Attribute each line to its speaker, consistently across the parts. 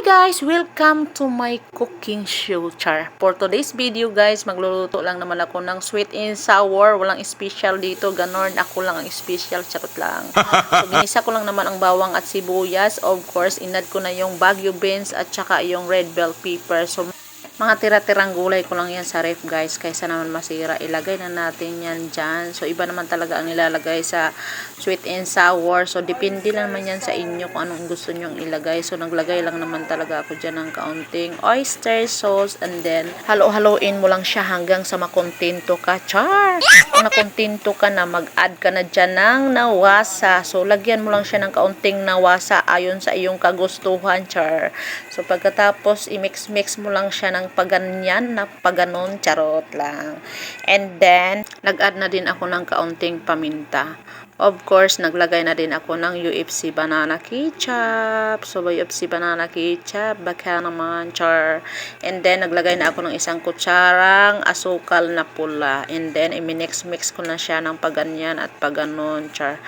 Speaker 1: Hi guys! Welcome to my cooking show, Char. For today's video guys, magluluto lang naman ako ng sweet and sour. Walang special dito, ganon. Ako lang ang special, charot lang. So, ginisa ko lang naman ang bawang at sibuyas. Of course, inad ko na yung Baguio beans at saka yung red bell pepper. So, mga tira-tirang gulay ko lang yan sa ref guys. Kaysa naman masira ilagay na natin yan dyan. So iba naman talaga ang nilalagay sa sweet and sour. So depende lang naman yan sa inyo kung anong gusto nyong ilagay. So naglagay lang naman talaga ako dyan ng kaunting oyster sauce. And then halo-haloin mo lang siya hanggang sa makontento ka. Char! Kung nakontento ka na mag-add ka na dyan ng nawasa. So lagyan mo lang siya ng kaunting nawasa ayon sa iyong kagustuhan. Char! So pagkatapos i-mix-mix mo lang siya ng paganyan na paganon charot lang. And then, nag-add na din ako ng kaunting paminta. Of course, naglagay na din ako ng UFC banana ketchup. So, UFC banana ketchup, baka naman, char. And then, naglagay na ako ng isang kutsarang asukal na pula. And then, i-mix-mix ko na siya ng paganyan at paganon, char.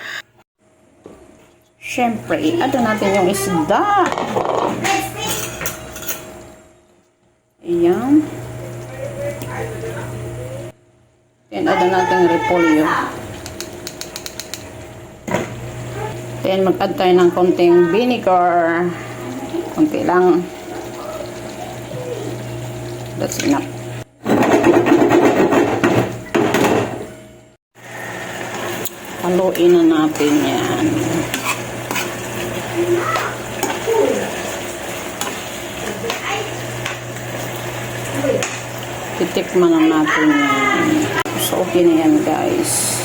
Speaker 1: Siyempre, i-add natin yung isda. Then, add natin repolyo. Then, mag-add tayo ng konting vinegar. Konti lang. That's enough. Haluin na natin yan. Titikman na natin yan. Okay yan, guys.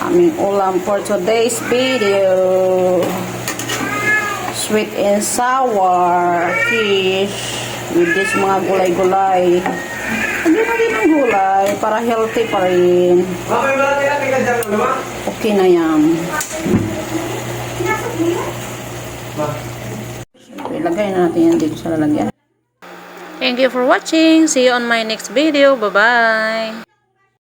Speaker 1: Aming ulam for today's video. Sweet and sour fish with this mga gulay-gulay. Lagyan na rin ng gulay para healthy pa rin. Okay na yan. Ilagay na natin yan dito sa lalagyan. Thank you for watching. See you on my next video. Bye-bye.